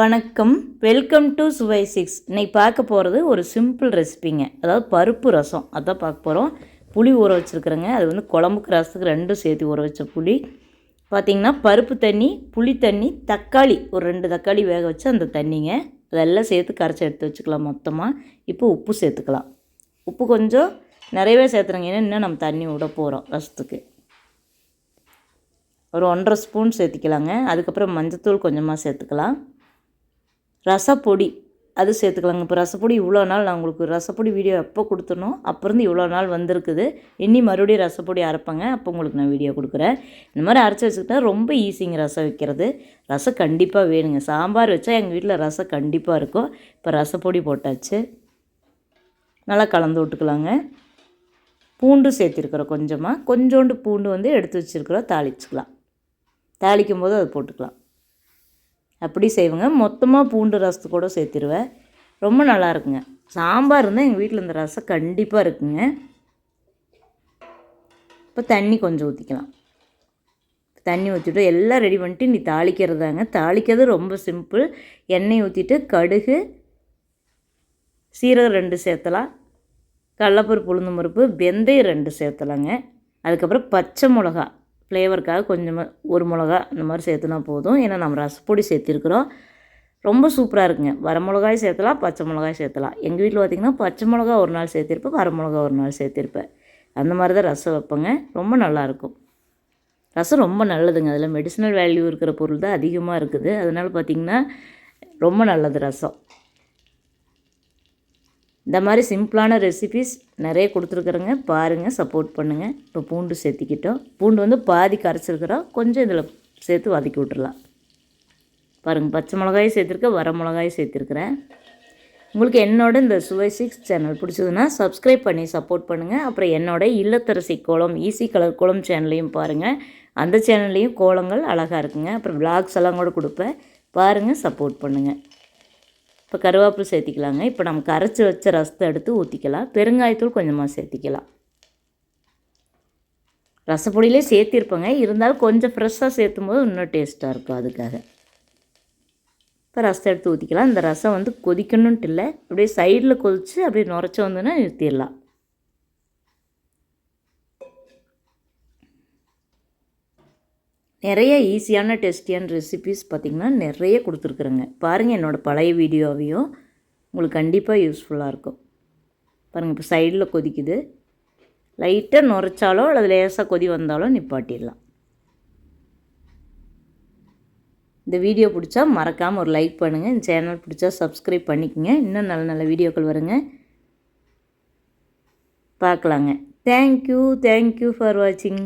வணக்கம். Welcome to சுவை six இன்னைக்கு பார்க்க போகிறது ஒரு சிம்பிள் ரெசிபிங்க அதாவது பருப்பு ரசம். அதான் பார்க்க போகிறோம் புளி ஊற வச்சுருக்குறேங்க. அது வந்து குழம்புக்கு ரசத்துக்கு ரெண்டும் சேர்த்து ஊற வச்ச புளி. பார்த்திங்கன்னா பருப்பு தண்ணி புளி தண்ணி தக்காளி. ஒரு ரெண்டு தக்காளி வேக வச்சு அந்த தண்ணிங்க. அதெல்லாம் சேர்த்து கரைச்சி எடுத்து வச்சுக்கலாம் மொத்தமாக இப்போ உப்பு சேர்த்துக்கலாம். உப்பு கொஞ்சம் நிறையவே சேர்த்துறங்க. ஏன்னா இன்னும் நம்ம தண்ணி விட போகிறோம் ரசத்துக்கு. ஒரு ஒன்றரை ஸ்பூன் சேர்த்திக்கலாங்க. அதுக்கப்புறம் மஞ்சத்தூள் கொஞ்சமாக சேர்த்துக்கலாம். ரசப்பொடி அது சேர்த்துக்கலாங்க. இப்போ ரசப்பொடி இவ்வளோ நாள் நான் உங்களுக்கு ரசப்பொடி வீடியோ எப்போ கொடுத்தனோ அப்போ இருந்து இவ்வளோ நாள் வந்திருக்குது. இனி மறுபடியும் ரசப்பொடி அரைப்பேங்க. அப்போ உங்களுக்கு நான் வீடியோ கொடுக்குறேன். இந்த மாதிரி அரைச்சி வச்சுக்கிட்டா ரொம்ப ஈஸிங்க ரசம் வைக்கிறது. ரசம் கண்டிப்பாக வேணுங்க. சாம்பார் வச்சா எங்கள் வீட்டில் ரசம் கண்டிப்பாக இருக்கும். இப்போ ரசப்பொடி போட்டாச்சு. நல்லா கலந்து விட்டுக்கலாங்க. பூண்டு சேர்த்திருக்கிறோம் கொஞ்சமாக கொஞ்சோண்டு பூண்டு வந்து எடுத்து வச்சுருக்குறோம். தாளிச்சுக்கலாம். தாளிக்கும் போது அதை போட்டுக்கலாம். அப்படி செய்வேங்க. மொத்தமாக பூண்டு ரசத்து கூட சேர்த்துருவேன். ரொம்ப நல்லா இருக்குங்க. சாம்பார் இருந்தால் எங்கள் வீட்டில் இந்த ரசம் கண்டிப்பாக இருக்குங்க. இப்போ தண்ணி கொஞ்சம் ஊற்றிக்கலாம் தண்ணி ஊற்றிட்டு எல்லாம் ரெடி பண்ணிட்டு நீ தாளிக்கிறதாங்க. தாளிக்கிறது ரொம்ப சிம்பிள் எண்ணெய் ஊற்றிட்டு கடுகு சீரகம் ரெண்டு சேர்த்தலாம். கடலப்பருப்பு உளுந்து பருப்பு வெந்தயம் ரெண்டு சேர்த்தலாங்க. அதுக்கப்புறம் பச்சை மிளகா. ஃப்ளேவருக்காக கொஞ்சமாக ஒரு மிளகா அந்த மாதிரி சேர்த்துனா போதும். ஏன்னா நம்ம ரசப்பொடி சேர்த்திருக்கிறோம். ரொம்ப சூப்பராக இருக்குங்க. வர மிளகாய் சேர்த்தலாம் பச்சை மிளகாய் சேர்த்தலாம். எங்கள் வீட்டில் பார்த்திங்கன்னா பச்சை மிளகா ஒரு நாள் சேர்த்திருப்பேன் வர மிளகா ஒரு நாள் சேர்த்திருப்பேன். அந்த மாதிரி தான் ரசம் வைப்பேங்க. ரொம்ப நல்லாயிருக்கும் ரசம் ரொம்ப நல்லதுங்க. அதில் மெடிசனல் வேல்யூ இருக்கிற பொருள் தான் அதிகமாக இருக்குது. அதனால் பார்த்திங்கன்னா ரொம்ப நல்லது ரசம். இந்த மாதிரி சிம்பிளான ரெசிபிஸ் நிறைய கொடுத்துருக்குறேங்க. பாருங்கள் சப்போர்ட் பண்ணுங்கள் இப்போ பூண்டு சேர்த்திக்கிட்டோம். பூண்டு வந்து பாதி கரைச்சிருக்கிறோம். கொஞ்சம் இதில் சேர்த்து வதக்கி விட்டுறலாம். பாருங்கள் பச்சை மிளகாயும் சேர்த்துருக்கேன் வர மிளகாயும் சேர்த்துருக்குறேன். உங்களுக்கு என்னோட இந்த சுவை சிக்ஸ் சேனல் பிடிச்சதுன்னா சப்ஸ்கிரைப் பண்ணி சப்போர்ட் பண்ணுங்கள் அப்புறம் என்னோட இல்லத்தரசி கோலம் ஈஸி கலர் கோலம் சேனல்லையும் பாருங்கள் அந்த சேனல்லையும் கோலங்கள் அழகாக இருக்குங்க. அப்புறம் விளாக்ஸ் எல்லாம் கூட கொடுப்பேன். பாருங்கள் சப்போர்ட் பண்ணுங்கள் இப்போ கருவேப்பிலை சேர்த்திக்கலாங்க. இப்போ நம்ம கரைச்சி வச்ச ரசத்தை எடுத்து ஊற்றிக்கலாம் பெருங்காயத்தூள் கொஞ்சமாக சேர்த்திக்கலாம். ரசப்பொடியிலே சேர்த்திருப்பேங்க. இருந்தாலும் கொஞ்சம் ஃப்ரெஷ்ஷாக சேர்த்தும் போது இன்னும் டேஸ்ட்டாக இருக்கும் அதுக்காக. இப்போ ரசத்தை எடுத்து ஊற்றிக்கலாம் இந்த ரசம் வந்து கொதிக்கணுன்ட்டு இல்லை. அப்படியே சைடில் கொதித்து அப்படியே நுரைச்சி வந்தோன்னா நிறுத்திடலாம். நிறைய ஈஸியான டேஸ்டியான ரெசிபிஸ் பார்த்திங்கன்னா நிறைய கொடுத்துருக்குறேங்க. பாருங்கள் என்னோடய பழைய வீடியோவையும் உங்களுக்கு கண்டிப்பாக யூஸ்ஃபுல்லாக இருக்கும். பாருங்கள் இப்போ சைடில் கொதிக்குது. லைட்டாக நுரைச்சாலோ அல்லது லேசாக கொதி வந்தாலோ நிப்பாட்டிடலாம். இந்த வீடியோ பிடிச்சா மறக்காமல் ஒரு லைக் பண்ணுங்கள் இந்த சேனல் பிடிச்சா சப்ஸ்கிரைப் பண்ணிக்கோங்க. இன்னும் நல்ல நல்ல வீடியோக்கள் வருங்க. பார்க்கலாங்க. தேங்க்யூ தேங்க்யூ ஃபார் வாட்சிங்